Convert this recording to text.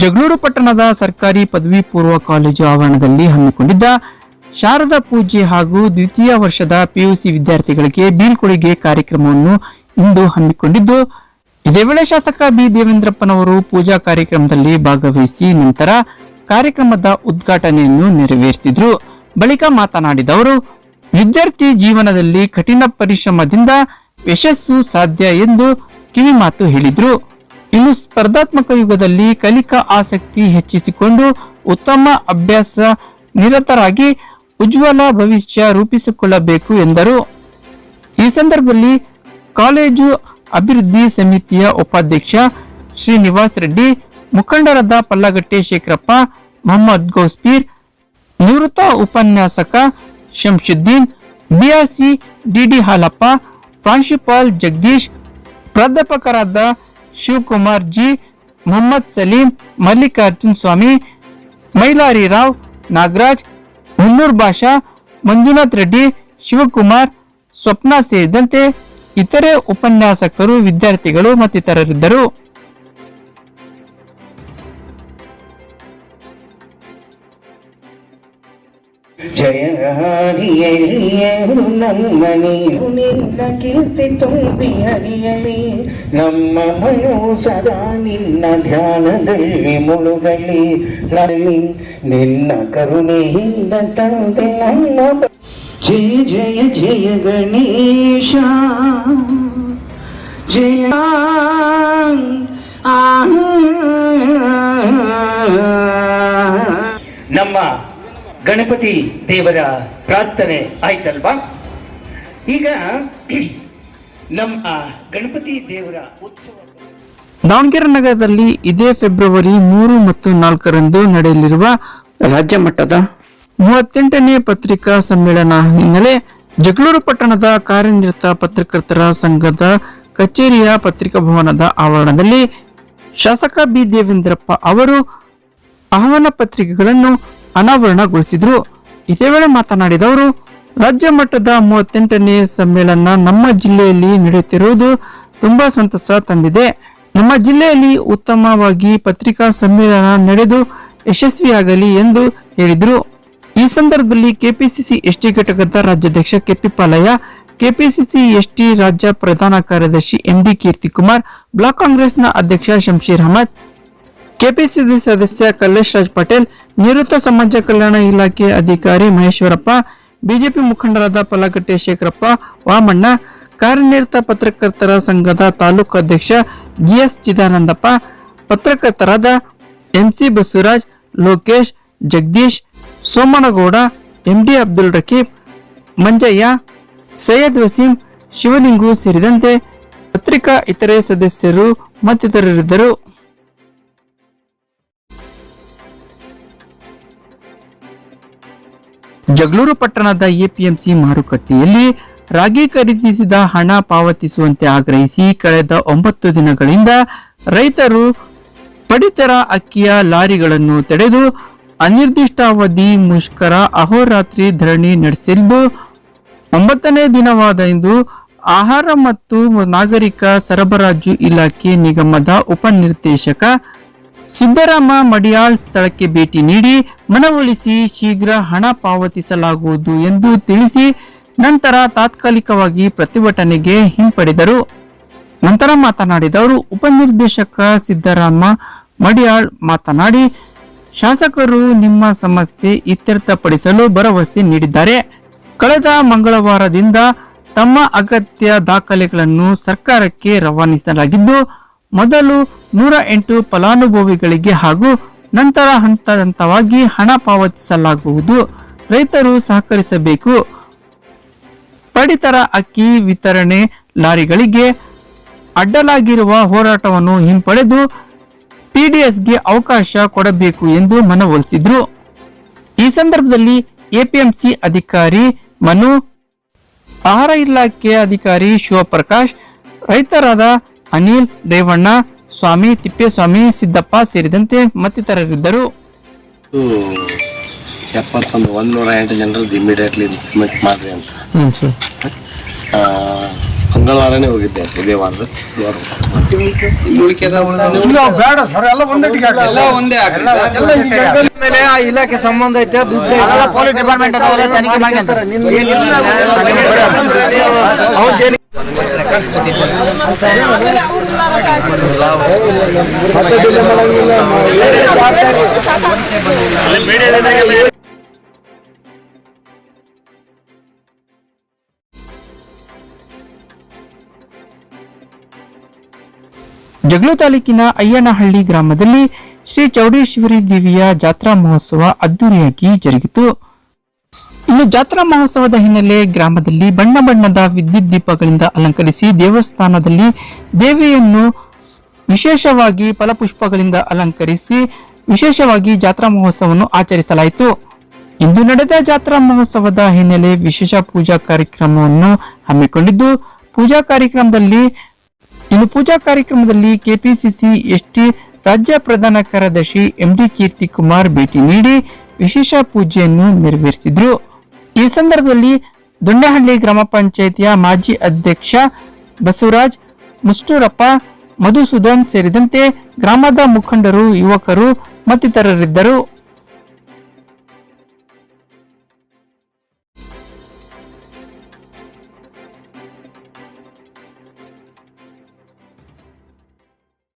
ಜಗಳೂರು ಪಟ್ಟಣದ ಸರ್ಕಾರಿ ಪದವಿ ಪೂರ್ವ ಕಾಲೇಜು ಆವರಣದಲ್ಲಿ ಹಮ್ಮಿಕೊಂಡಿದ್ದ ಶಾರದಾ ಪೂಜೆ ಹಾಗೂ ದ್ವಿತೀಯ ವರ್ಷದ ಪಿಯುಸಿ ವಿದ್ಯಾರ್ಥಿಗಳಿಗೆ ಬೀಳ್ಕೊಡುಗೆ ಕಾರ್ಯಕ್ರಮವನ್ನು ಇಂದು ಹಮ್ಮಿಕೊಂಡಿದ್ದು, ಇದೇ ವೇಳೆ ಶಾಸಕ ಬಿ ದೇವೇಂದ್ರಪ್ಪನವರು ಪೂಜಾ ಕಾರ್ಯಕ್ರಮದಲ್ಲಿ ಭಾಗವಹಿಸಿ ನಂತರ ಕಾರ್ಯಕ್ರಮದ ಉದ್ಘಾಟನೆಯನ್ನು ನೆರವೇರಿಸಿದ್ರು. ಬಳಿಕ ಮಾತನಾಡಿದ ಅವರು, ವಿದ್ಯಾರ್ಥಿ ಜೀವನದಲ್ಲಿ ಕಠಿಣ ಪರಿಶ್ರಮದಿಂದ ಯಶಸ್ಸು ಸಾಧ್ಯ ಎಂದು ಕಿವಿಮಾತು ಹೇಳಿದ್ರು. ಇನ್ನು ಸ್ಪರ್ಧಾತ್ಮಕ ಯುಗದಲ್ಲಿ ಕಲಿಕಾ ಆಸಕ್ತಿ ಹೆಚ್ಚಿಸಿಕೊಂಡು ಉತ್ತಮ ಅಭ್ಯಾಸ ನಿರತರಾಗಿ ಉಜ್ವಲ ಭವಿಷ್ಯ ರೂಪಿಸಿಕೊಳ್ಳಬೇಕು ಎಂದರು. ಈ ಸಂದರ್ಭದಲ್ಲಿ ಕಾಲೇಜು ಅಭಿವೃದ್ಧಿ ಸಮಿತಿಯ ಉಪಾಧ್ಯಕ್ಷ ಶ್ರೀನಿವಾಸ್ ರೆಡ್ಡಿ, ಮುಖಂಡರಾದ ಪಲ್ಲಗಟ್ಟೆ ಶೇಖರಪ್ಪ ಮೊಹಮ್ಮದ್ ಗೌಸ್ಪೀರ್, ನಿವೃತ್ತ ಉಪನ್ಯಾಸಕ ಶಂಶುದ್ದೀನ್ ಬಿಆರ್ಸಿ ಡಿಡಿ ಹಾಲಪ್ಪ, ಪ್ರಾಂಶುಪಾಲ್ ಜಗದೀಶ್, ಪ್ರಾಧ್ಯಾಪಕರಾದ ಶಿವಕುಮಾರ್ ಜಿ, ಮೊಹಮ್ಮದ್ ಸಲೀಂ, ಮಲ್ಲಿಕಾರ್ಜುನ್ ಸ್ವಾಮಿ, ಮೈಲಾರಿ ರಾವ್, ನಾಗರಾಜ್ ಹುನ್ನೂರ್ ಭಾಷಾ, ಮಂಜುನಾಥ್ ರೆಡ್ಡಿ, ಶಿವಕುಮಾರ್, ಸ್ವಪ್ನ ಸೇರಿದಂತೆ ಇತರೆ ಉಪನ್ಯಾಸಕರು, ವಿದ್ಯಾರ್ಥಿಗಳು ಮತ್ತಿತರರಿದ್ದರು. ಜಯಹಾದಿಯಲಿಯರು ನಮ್ಮ ನೀನು ನಿನ್ನ ಕೀರ್ತಿ ತುಂಬಿ ಹರಿಯಲಿ ನಮ್ಮ ಮನು ಸದಾ ನಿನ್ನ ಧ್ಯಾನದಲ್ಲಿ ಮುಳುಗಲಿ ನಲ್ಲಿ ನಿನ್ನ ಕರುಣೆಯಿಂದ ತಂದೆ ನಮ್ಮ ಬ- ಜಯ ಜಯ ಜಯ ಗಣೇಶ ಜಯ ನಮ್ಮ ಗಣಪತಿ ದೇವರ ಪ್ರಾರ್ಥನೆ ಆಯ್ತಲ್ವಾ? ಈಗ ನಮ್ಮ ಗಣಪತಿ ದೇವರ ಉತ್ಸವ. ದಾವಣಗೆರೆ ನಗರದಲ್ಲಿ ಇದೇ ಫೆಬ್ರವರಿ ಮೂರು ಮತ್ತು ನಾಲ್ಕರಂದು ನಡೆಯಲಿರುವ ರಾಜ್ಯ ಮಟ್ಟದ ಮೂವತ್ತೆಂಟನೇ ಪತ್ರಿಕಾ ಸಮ್ಮೇಳನ ಹಿನ್ನೆಲೆ ಜಗಳೂರು ಪಟ್ಟಣದ ಕಾರ್ಯನಿರತ ಪತ್ರಕರ್ತರ ಸಂಘದ ಕಚೇರಿಯ ಪತ್ರಿಕಾ ಭವನದ ಆವರಣದಲ್ಲಿ ಶಾಸಕ ಬಿ ದೇವೇಂದ್ರಪ್ಪ ಅವರು ಆಹ್ವಾನ ಪತ್ರಿಕೆಗಳನ್ನು ಅನಾವರಣಗೊಳಿಸಿದ್ರು. ಇದೇ ವೇಳೆ ಮಾತನಾಡಿದ ಅವರು, ರಾಜ್ಯ ಮಟ್ಟದ ಮೂವತ್ತೆಂಟನೇ ಸಮ್ಮೇಳನ ನಮ್ಮ ಜಿಲ್ಲೆಯಲ್ಲಿ ನಡೆಯುತ್ತಿರುವುದು ತುಂಬಾ ಸಂತಸ ತಂದಿದೆ. ನಮ್ಮ ಜಿಲ್ಲೆಯಲ್ಲಿ ಉತ್ತಮವಾಗಿ ಪತ್ರಿಕಾ ಸಮ್ಮೇಳನ ನಡೆದು ಯಶಸ್ವಿಯಾಗಲಿ ಎಂದು ಹೇಳಿದರು. ಈ ಸಂದರ್ಭದಲ್ಲಿ ಕೆಪಿಸಿಸಿ ಎಸ್ಟಿ ಘಟಕದ ರಾಜ್ಯಾಧ್ಯಕ್ಷ ಕೆಪಿ ಪಾಲಯ್ಯ, ಕೆಪಿಸಿಸಿ ಎಸ್ಟಿ ರಾಜ್ಯ ಪ್ರಧಾನ ಕಾರ್ಯದರ್ಶಿ ಎಂಡಿ ಕೀರ್ತಿಕುಮಾರ್, ಬ್ಲಾಕ್ ಕಾಂಗ್ರೆಸ್ನ ಅಧ್ಯಕ್ಷ ಶಂಶೀರ್ ಅಹಮದ್ ಕೆಪಿಸಿಸಿ ಸದಸ್ಯ ಕಲ್ಲೇಶ್ ರಾಜ್ ಪಟೇಲ್, ನಿವೃತ್ತ ಸಮಾಜ ಕಲ್ಯಾಣ ಇಲಾಖೆ ಅಧಿಕಾರಿ ಮಹೇಶ್ವರಪ್ಪ, ಬಿಜೆಪಿ ಮುಖಂಡರಾದ ಪಲಗಟ್ಟೆ ಶೇಖರಪ್ಪ ವಾಮಣ್ಣ, ಕಾರ್ಯನಿರತ ಪತ್ರಕರ್ತರ ಸಂಘದ ತಾಲೂಕು ಅಧ್ಯಕ್ಷ ಜಿಎಸ್ ಚಿದಾನಂದಪ್ಪ, ಪತ್ರಕರ್ತರಾದ ಎಂಸಿ ಬಸವರಾಜ್, ಲೋಕೇಶ್, ಜಗದೀಶ್, ಸೋಮನಗೌಡ, ಎಂಡಿ ಅಬ್ದುಲ್ ರಕೀಬ್, ಮಂಜಯ್ಯ, ಸೈಯದ್ ವಸೀಂ, ಶಿವಲಿಂಗು ಸೇರಿದಂತೆ ಪತ್ರಿಕಾ ಇತರೆ ಸದಸ್ಯರು ಮತ್ತಿತರರಿದ್ದರು. ಜಗಳೂರು ಪಟ್ಟಣದ ಎಪಿಎಂಸಿ ಮಾರುಕಟ್ಟೆಯಲ್ಲಿ ರಾಗಿ ಖರೀದಿಸಿದ ಹಣ ಪಾವತಿಸುವಂತೆ ಆಗ್ರಹಿಸಿ ಕಳೆದ ಒಂಬತ್ತು ದಿನಗಳಿಂದ ರೈತರು ಪಡಿತರ ಅಕ್ಕಿಯ ಲಾರಿಗಳನ್ನು ತಡೆದು ಅನಿರ್ದಿಷ್ಟಾವಧಿ ಮುಷ್ಕರ, ಅಹೋರಾತ್ರಿ ಧರಣಿ ನಡೆಸಿದ್ದು ಒಂಬತ್ತನೇ ದಿನವಾದ ಇಂದು ಆಹಾರ ಮತ್ತು ನಾಗರಿಕ ಸರಬರಾಜು ಇಲಾಖೆ ನಿಗಮದ ಉಪನಿರ್ದೇಶಕ ಸಿದ್ದರಾಮ ಮಡಿಯಾಳ್ ಸ್ಥಳಕ್ಕೆ ಭೇಟಿ ನೀಡಿ ಮನವೊಲಿಸಿ ಶೀಘ್ರ ಹಣ ಪಾವತಿಸಲಾಗುವುದು ಎಂದು ತಿಳಿಸಿ ನಂತರ ತಾತ್ಕಾಲಿಕವಾಗಿ ಪ್ರತಿಭಟನೆಗೆ ಹಿಂಪಡೆದರು. ನಂತರ ಮಾತನಾಡಿದ ಅವರು ಉಪನಿರ್ದೇಶಕ ಸಿದ್ದರಾಮ ಮಡಿಯಾಳ್ ಮಾತನಾಡಿ, ಶಾಸಕರು ನಿಮ್ಮ ಸಮಸ್ಯೆ ಇತ್ಯರ್ಥಪಡಿಸಲು ಭರವಸೆ ನೀಡಿದ್ದಾರೆ. ಕಳೆದ ಮಂಗಳವಾರದಿಂದ ತಮ್ಮ ಅಗತ್ಯ ದಾಖಲೆಗಳನ್ನು ಸರ್ಕಾರಕ್ಕೆ ರವಾನಿಸಲಾಗಿದ್ದು ಮೊದಲು ನೂರ ಎಂಟು ಫಲಾನುಭವಿಗಳಿಗೆ ಹಾಗೂ ನಂತರ ಹಂತ ಹಂತವಾಗಿ ಹಣ ಪಾವತಿಸಲಾಗುವುದು. ರೈತರು ಸಹಕರಿಸಬೇಕು. ಪಡಿತರ ಅಕ್ಕಿ ವಿತರಣೆ ಲಾರಿಗಳಿಗೆ ಅಡ್ಡಲಾಗಿರುವ ಹೋರಾಟವನ್ನು ಹಿಂಪಡೆದು ಟಿಡಿಎಸ್ಗೆ ಅವಕಾಶ ಕೊಡಬೇಕು ಎಂದು ಮನವೊಲಿಸಿದ್ರು. ಈ ಸಂದರ್ಭದಲ್ಲಿ ಎಪಿಎಂಸಿ ಅಧಿಕಾರಿ ಮನು, ಆಹಾರ ಇಲಾಖೆ ಅಧಿಕಾರಿ ಶಿವಪ್ರಕಾಶ್, ರೈತರಾದ ಅನಿಲ್ ರೇವಣ್ಣ ಸ್ವಾಮಿ ತಿಪ್ಪೇಸ್ವಾಮಿ ಸಿದ್ದಪ್ಪ ಸೇರಿದಂತೆ ಮತ್ತಿತರರಿದ್ದರು. ಎಪ್ಪತ್ತೊಂದು ಎಪ್ಪತ್ತೊಂದು ನೂರ ಎಂಟು ಜನರದ್ದು ಇಮಿಡಿಯೇಟ್ಲಿ ಇಂಪ್ಲಿಮೆಂಟ್ ಮಾಡ್ರಿ ಅಂತ. ಹ್ಞೂ ಸರ್. ಆ, ಮಂಗಳವಾರನೇ ಹೋಗಿದ್ದೆ ಇದೇ ವಾರದ ಬೇಡ ಸರ್ ಎಲ್ಲ ಒಂದೇ ಟಿಕೆಟ್ ಎಲ್ಲ ಒಂದೇ ಮೇಲೆ ಆ ಇಲಾಖೆ ಸಂಬಂಧ ಐತೆ ದುಡ್ಡು ಡಿಪಾರ್ಟ್ಮೆಂಟ್ ಜಗಳು ತಾಲೂಕಿನ ಅಯ್ಯನಹಳ್ಳಿ ಗ್ರಾಮದಲ್ಲಿ ಶ್ರೀ ಚೌಡೇಶ್ವರಿ ದೇವಿಯ ಜಾತ್ರಾ ಮಹೋತ್ಸವ ಅದ್ದೂರಿಯಾಗಿ ಜರುಗಿತು. ಇನ್ನು ಜಾತ್ರಾ ಮಹೋತ್ಸವದ ಹಿನ್ನೆಲೆ ಗ್ರಾಮದಲ್ಲಿ ಬಣ್ಣ ಬಣ್ಣದ ವಿದ್ಯುತ್ ದೀಪಗಳಿಂದ ಅಲಂಕರಿಸಿ ದೇವಸ್ಥಾನದಲ್ಲಿ ದೇವಿಯನ್ನು ವಿಶೇಷವಾಗಿ ಫಲಪುಷ್ಪಗಳಿಂದ ಅಲಂಕರಿಸಿ ವಿಶೇಷವಾಗಿ ಜಾತ್ರಾ ಮಹೋತ್ಸವವನ್ನು ಆಚರಿಸಲಾಯಿತು. ಇಂದು ನಡೆದ ಜಾತ್ರಾ ಮಹೋತ್ಸವದ ಹಿನ್ನೆಲೆ ವಿಶೇಷ ಪೂಜಾ ಕಾರ್ಯಕ್ರಮವನ್ನು ಹಮ್ಮಿಕೊಂಡಿದ್ದು, ಪೂಜಾ ಕಾರ್ಯಕ್ರಮದಲ್ಲಿ, ಇನ್ನು ಪೂಜಾ ಕಾರ್ಯಕ್ರಮದಲ್ಲಿ ಕೆಪಿಸಿಸಿ ಎಸ್ಟಿ ರಾಜ್ಯ ಪ್ರಧಾನ ಕಾರ್ಯದರ್ಶಿ ಎಂಡಿ ಕೀರ್ತಿ ಕುಮಾರ್ ಭೇಟಿ ನೀಡಿ ವಿಶೇಷ ಪೂಜೆಯನ್ನು ನೆರವೇರಿಸಿದ್ರು. ಈ ಸಂದರ್ಭದಲ್ಲಿ ದೊಣ್ಣೆಹಳ್ಳಿ ಗ್ರಾಮ ಪಂಚಾಯಿತಿಯ ಮಾಜಿ ಅಧ್ಯಕ್ಷ ಬಸವರಾಜ್, ಮುಷ್ಟೂರಪ್ಪ, ಮಧುಸೂದನ್ ಸೇರಿದಂತೆ ಗ್ರಾಮದ ಮುಖಂಡರು, ಯುವಕರು ಮತ್ತಿತರರಿದ್ದರು.